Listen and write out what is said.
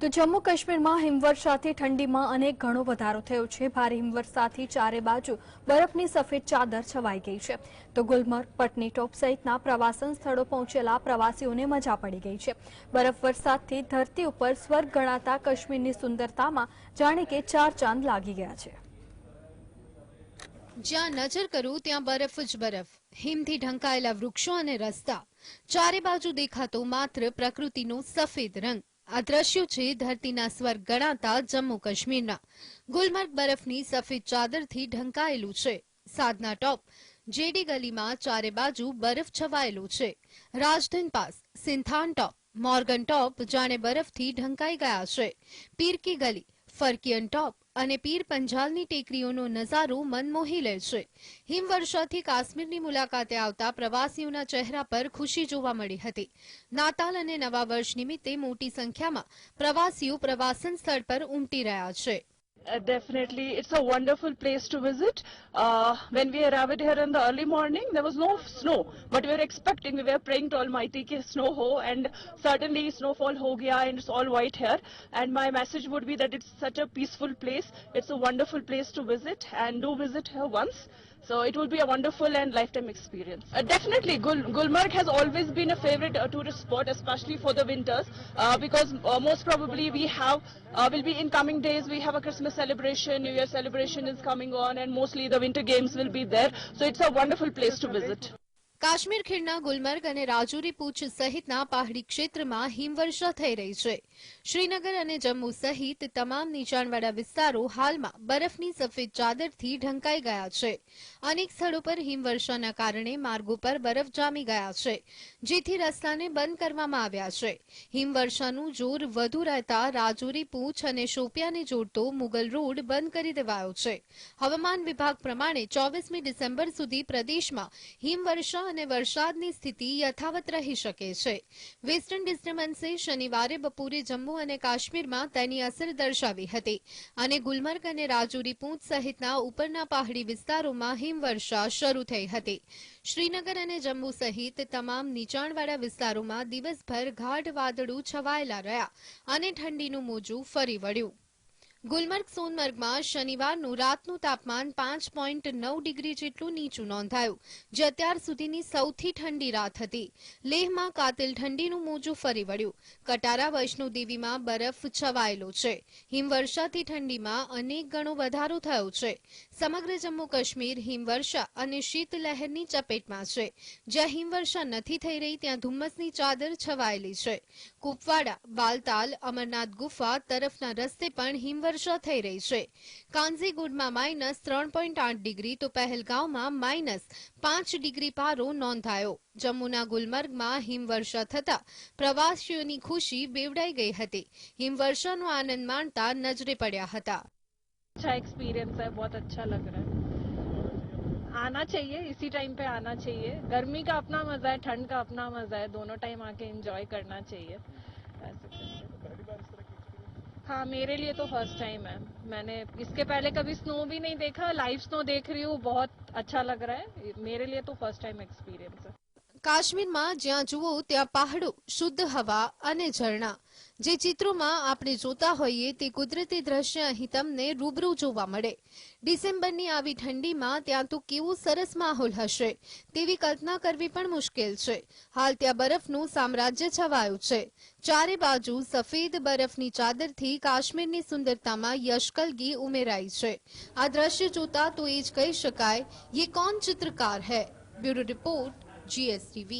તો જમ્મુ કાશ્મીરમાં હિમવર્ષાથી ઠંડીમાં અનેક ઘણો વધારો થયો છે. ભારે હિમવર્ષાથી ચારે બાજુ બરફની સફેદ ચાદર છવાઈ ગઈ છે. તો ગુલમર્ગ પટનીટોપ સહિતના પ્રવાસન સ્થળો પહોંચેલા પ્રવાસીઓને મજા પડી ગઈ છે. બરફ વરસાદથી ધરતી ઉપર સ્વર્ગ ગણાતા કાશ્મીરની સુંદરતામાં જાણે કે ચાર ચાંદ લાગી ગયા છે. જ્યાં નજર કરું ત્યાં બરફ જ બરફ. હિમથી ઢંકાયેલા વૃક્ષો અને રસ્તા. ચારે બાજુ દેખાતો માત્ર પ્રકૃતિનો સફેદ રંગ. આ દ્રશ્યો છે, ધરતીના સ્વર્ગ ગણાતા જમ્મુ કાશ્મીરના. ગુલમર્ગ બરફની સફેદ ચાદરથી ઢંકાયેલું છે. સાધના ટોપ, જેડી ગલીમાં ચારે બાજુ બરફ છવાયેલું છે. રાજધન પાસ, સિંથાન ટોપ, મોર્ગન ટોપ જાણે બરફથી ઢંકાઈ ગયા છે. પીરકી ગલી ફરકિયન ટોપ અને પીર પંજાલની ટેકરીઓનો નજારો મનમોહી લે છે. હિમવર્ષાથી કાશ્મીરની મુલાકાતે આવતા પ્રવાસીઓના ચહેરા પર ખુશી જોવા મળી હતી. નાતાલ અને નવા વર્ષ નિમિત્તે મોટી સંખ્યામાં પ્રવાસીઓ પ્રવાસન સ્થળ પર ઉમટી રહ્યા છે. Uh, definitely, it's a wonderful place to visit. Uh, when we arrived here in the early morning, there was no snow, but we were expecting, we were praying to Almighty ki snow ho, and certainly snowfall ho gaya, and it's all white here. And my message would be that it's such a peaceful place. It's a wonderful place to visit, and do visit here once. So it will be a wonderful and lifetime experience. Uh, definitely, Gul- Gulmarg has always been a favorite uh, tourist spot, especially for the winters, uh, because uh, most probably we have, uh, will be in coming days, we have a Christmas celebration, New Year celebration is coming on, and mostly the winter games will be there. So it's a wonderful place to visit. Kashmir ખીણના Gulmarg અને રાજુરી પૂંછ સહિતના પહાડી ક્ષેત્રમાં હિમવર્ષા થઈ રહી છે. શ્રીનગર અને જમ્મુ સહિત તમામ નીચાણવાળા વિસ્તારો હાલમાં બરફની સફેદ ચાદરથી ઢંકાઈ ગયા છે. અનેક સ્થળો પર હિમવર્ષાના કારણે માર્ગો પર બરફ જામી ગયા છે, જેથી રસ્તાને બંધ કરવામાં આવ્યા છે. હિમવર્ષાનું જોર વધુ રહેતા રાજુરી પૂંછ અને શોપિયાને જોડતો મુગલ રોડ બંધ કરી દેવાયો છે. હવામાન વિભાગ પ્રમાણે ચોવીસમી ડિસેમ્બર સુધી પ્રદેશમાં હિમવર્ષા અને વરસાદની સ્થિતિ યથાવત રહી શકે છે. વેસ્ટર્ન ડિસ્ટર્બન્સે શનિવારે, બપોરે જમ્મુ અને કાશ્મીરમાં તેની અસર દર્શાવી હતી અને ગુલમર્ગ અને રાજુરી પૂંચ સહિતના ઉપરના પહાડી વિસ્તારોમાં હિમવર્ષા શરૂ થઈ હતી. શ્રીનગર અને જમ્મુ સહિત તમામ નીચાણવાળા વિસ્તારોમાં દિવસભર ગાઢ વાદળું છવાયેલા રહ્યા અને ઠંડીનું મોજું ફરી વળ્યું. ગુલમર્ગ સોનમર્ગમાં શનિવારનું રાતનું તાપમાન પાંચ પોઈન્ટ નવ ડિગ્રી જેટલું નીચું નોંધાયું, જે અત્યાર સુધીની સૌથી ઠંડી રાત હતી. લેહમાં કાતિલ ઠંડીનું મોજું ફરી વળ્યું. કટારા વૈષ્ણોદેવીમાં બરફ છવાયેલો છે. હિમવર્ષાથી ઠંડીમાં અનેક ગણો વધારો થયો છે. સમગ્ર જમ્મુ કાશ્મીર હિમવર્ષા અને શીતલહેરની ચપેટમાં છે. જ્યાં હિમવર્ષા નથી થઈ રહી, ત્યાં ધુમ્મસની ચાદર છવાયેલી છે. કુપવાડા, બાલતાલ, અમરનાથ ગુફા તરફના રસ્તે પણ હિમવર્ષા થઈ રહી છે કાંઝીગુડમાં માઇનસ ત્રણ પોઈન્ટ આઠ ડિગ્રી તો પહેલગાંવમાં માઇનસ પાંચ ડિગ્રી પારો નોંધાયો જમ્મુના ગુલમર્ગમાં હિમવર્ષા થતા પ્રવાસીઓની ખુશી બેવડાઈ ગઈ હતી હિમવર્ષાનો આનંદ માણતા નજરે પડ્યા હતા अच्छा एक्सपीरियंस है बहुत अच्छा लग रहा है आना चाहिए इसी टाइम पे आना चाहिए गर्मी का अपना मजा है ठंड का अपना मजा है दोनों टाइम आके एंजॉय करना चाहिए ऐसे हाँ मेरे लिए तो फर्स्ट टाइम है मैंने इसके पहले कभी स्नो भी नहीं देखा लाइव स्नो देख रही हूँ बहुत अच्छा लग रहा है मेरे लिए तो फर्स्ट टाइम एक्सपीरियंस है કાશ્મીરમાં જ્યાં જુઓ ત્યાં પહાડો શુદ્ધ હવા અને ઝરણા જે ચિત્રોમાં આપણે જોતા હોઈએ તે કુદરતી દ્રશ્ય અહીં તમને રૂબરૂ જોવા મળે. ડિસેમ્બરની આવી ઠંડીમાં ત્યાં તો કેવો સરસ માહોલ હશે તેવી કલ્પના કરવી પણ મુશ્કેલ છે. હાલ ત્યાં બરફનું સામ્રાજ્ય છવાયું છે. ચારે બાજુ સફેદ બરફની ચાદરથી કાશ્મીરની સુંદરતામાં યશકલગી ઉમેરાઈ છે. આ દ્રશ્ય જોતા તો એ જ કહી શકાય, યે કોણ ચિત્રકાર હૈ? Bureau report, GSTV.